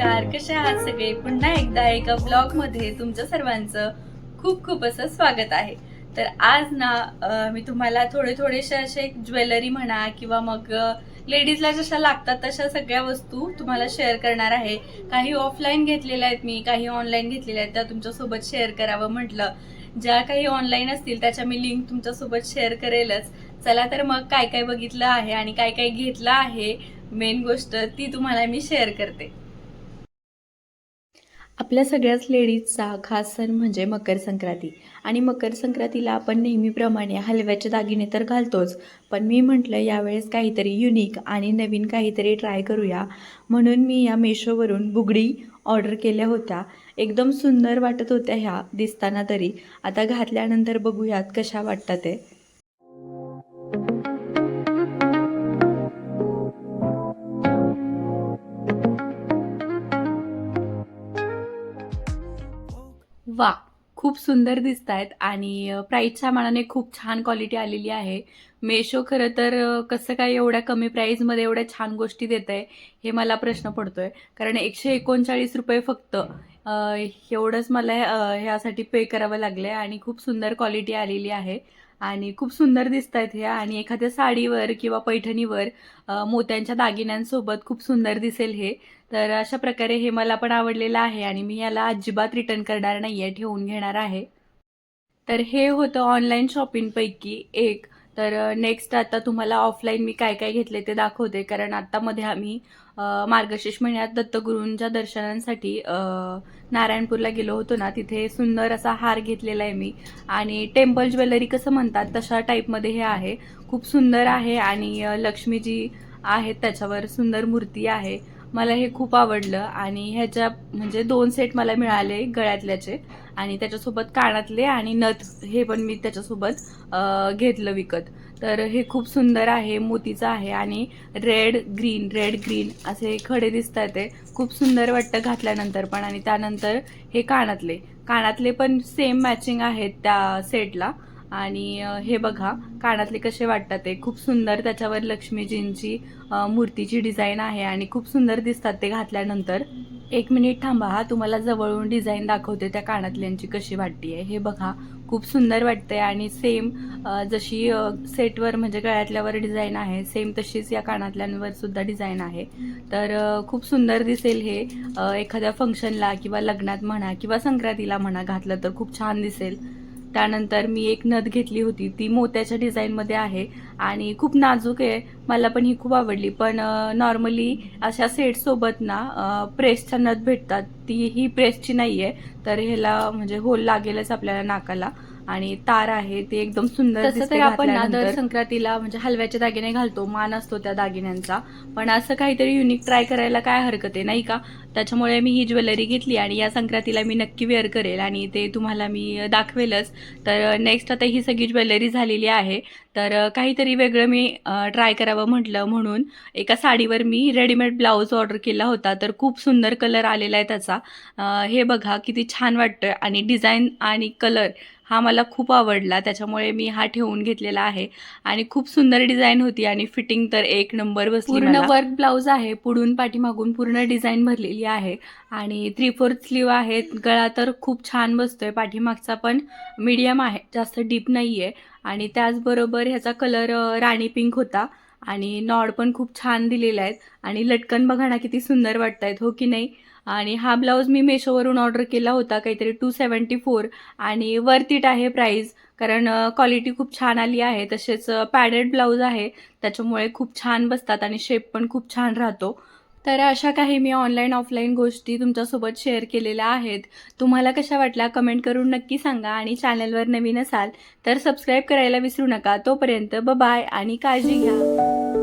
नमस्कार कसे आहात सगळे? पुन्हा एकदा एका ब्लॉगमध्ये तुमच्या सर्वांचं खूप खूप असं स्वागत आहे. तर आज ना मी तुम्हाला थोडे थोडेसे असे ज्वेलरी म्हणा किंवा मग लेडीजला जशा लागतात तशा सगळ्या वस्तू तुम्हाला शेअर करणार आहे. काही ऑफलाईन घेतलेल्या आहेत मी काही ऑनलाईन घेतलेल्या आहेत. त्या तुमच्यासोबत शेअर करावं म्हटलं. ज्या काही ऑनलाईन असतील त्याच्या मी लिंक तुमच्यासोबत शेअर करेलच. चला तर मग काय काय बघितलं आहे आणि काय काय घेतलं आहे. मेन गोष्ट ती तुम्हाला मी शेअर करते. आपल्या सगळ्याच लेडीजचा खास सण म्हणजे मकर संक्रांती. आणि मकर संक्रांतीला आपण नेहमीप्रमाणे हलव्याचे दागिने तर घालतोच पण मी म्हटलं यावेळेस काहीतरी युनिक आणि नवीन काहीतरी ट्राय करूया. म्हणून मी या मेशोवरून बुगडी ऑर्डर केल्या होत्या. एकदम सुंदर वाटत होत्या ह्या दिसताना तरी. आता घातल्यानंतर बघूयात कशा वाटतात ते. वा खूप सुंदर दिसत आहेत आणि प्राईजच्या मानाने खूप छान क्वालिटी आलेली आहे. मेशो खरं तर कसं काय एवढ्या कमी प्राईजमध्ये एवढ्या छान गोष्टी देत आहे हे मला प्रश्न पडतोय. कारण एकशे एकोणचाळीस रुपये फक्त एवढंच मला ह्यासाठी पे करावं लागलं आहे आणि खूप सुंदर क्वालिटी आलेली आहे. आणि खूप सुंदर दिसत आहेत ह्या. आणि एखाद्या साडीवर किंवा पैठणीवर मोत्यांच्या दागिन्यांसोबत खूप सुंदर दिसेल हे. तर अशा प्रकारे हे मला पण आवडलेलं आहे आणि मी याला अजिबात रिटर्न करणार नाही आहे ठेवून घेणार आहे. तर हे होतं ऑनलाईन शॉपिंगपैकी एक. तर नेक्स्ट आता तुम्हाला ऑफलाईन मी काय काय घेतले ते दाखवते. कारण आत्तामध्ये आम्ही मार्गशीर्ष महिन्यात दत्तगुरूंच्या दर्शनांसाठी नारायणपूरला गेलो होतो ना तिथे सुंदर असा हार घेतलेला आहे मी. आणि टेम्पल ज्वेलरी कसं म्हणतात तशा टाईपमध्ये हे आहे. खूप सुंदर आहे आणि लक्ष्मीजी आहेत त्याच्यावर सुंदर मूर्ती आहे. मला हे खूप आवडलं आणि ह्याच्या म्हणजे दोन सेट मला मिळाले गळ्यातल्याचे. आणि त्याच्यासोबत कानातले आणि नथ हे पण मी त्याच्यासोबत घेतलं विकत. तर हे खूप सुंदर आहे मोतीचं आहे आणि रेड ग्रीन रेड ग्रीन असे खडे दिसत आहेत ते. खूप सुंदर वाटतं घातल्यानंतर पण आणि त्यानंतर हे कानातले. कानातले पण सेम मॅचिंग आहेत त्या सेटला आणि हे बघा कानातले कसे वाटतात ते. खूप सुंदर त्याच्यावर लक्ष्मीजींची मूर्तीची डिझाईन आहे आणि खूप सुंदर दिसतात ते घातल्यानंतर. एक मिनिट थांबा हा तुम्हाला जवळून डिझाईन दाखवते त्या कानातल्यांची कशी वाटते आहे. हे बघा खूप सुंदर वाटते आणि सेम जशी सेटवर म्हणजे गळ्यातल्यावर डिझाईन आहे सेम तशीच या कानातल्यांवर सुद्धा डिझाईन आहे. तर खूप सुंदर दिसेल हे. एखाद्या फंक्शनला किंवा लग्नात म्हणा किंवा संक्रांतीला म्हणा घातलं तर खूप छान दिसेल. त्यानंतर मी एक नथ घेतली होती. ती मोत्याच्या डिझाईनमध्ये आहे आणि खूप नाजूक आहे. मला पण ही खूप आवडली. पण नॉर्मली अशा सेटसोबत ना प्रेसच्या नथ भेटतात. ती ही प्रेसची नाही आहे तर ह्याला म्हणजे होल लागेलच आपल्याला नाकाला. आणि तार आहे ते एकदम सुंदर तसं तर आपण ना दर. संक्रांतीला म्हणजे हलव्याचे दागिने घालतो मान असतो त्या दागिन्यांचा. पण असं काहीतरी युनिक ट्राय करायला काय हरकत आहे नाही का? त्याच्यामुळे मी ही ज्वेलरी घेतली आणि या संक्रांतीला मी नक्की वेअर करेल आणि ते तुम्हाला मी दाखवेलच. तर नेक्स्ट आता ही सगळी ज्वेलरी झालेली आहे. तर काहीतरी वेगळं मी ट्राय करावं म्हटलं म्हणून. एका साडीवर मी रेडीमेड ब्लाऊज ऑर्डर केला होता तर खूप सुंदर कलर आलेला आहे त्याचा. हे बघा किती छान वाटतंय. आणि डिझाईन आणि कलर हा मला खूप आवडला. त्याच्यामुळे मी हा ठेवून घेतलेला आहे. आणि खूप सुंदर डिझाईन होती आणि फिटिंग तर एक नंबर बसली पूर्ण. वर्क ब्लाऊज आहे. पुढून पाठीमागून पूर्ण डिझाईन भरलेली आहे. आणि थ्री फोर्थ स्लीव आहे गळा तर खूप छान बसतोय. पाठीमागचा पण मीडियम आहे. जास्त डीप नाही आहे आणि त्याचबरोबर ह्याचा कलर राणी पिंक होता. आणि नॉड पण खूप छान दिलेले आहेत. आणि लटकन बघा ना किती सुंदर वाटत आहेत हो की नाही? आणि हा ब्लाऊज मी मेशोवरून ऑर्डर केला होता काहीतरी टू सेवन्टी फोर आणि वर्थ इट आहे प्राईज कारण क्वालिटी खूप छान आली आहे. तसेच पॅडेड ब्लाऊज आहे. त्याच्यामुळे खूप छान बसतात आणि शेप पण खूप छान राहतो. तर अशा काही मी ऑनलाईन ऑफलाईन गोष्टी तुमच्यासोबत शेअर केलेल्या आहेत. तुम्हाला कशा वाटल्या कमेंट करून नक्की सांगा आणि चॅनलवर नवीन असाल तर सबस्क्राईब करायला विसरू नका. तोपर्यंत बाय आणि काळजी घ्या.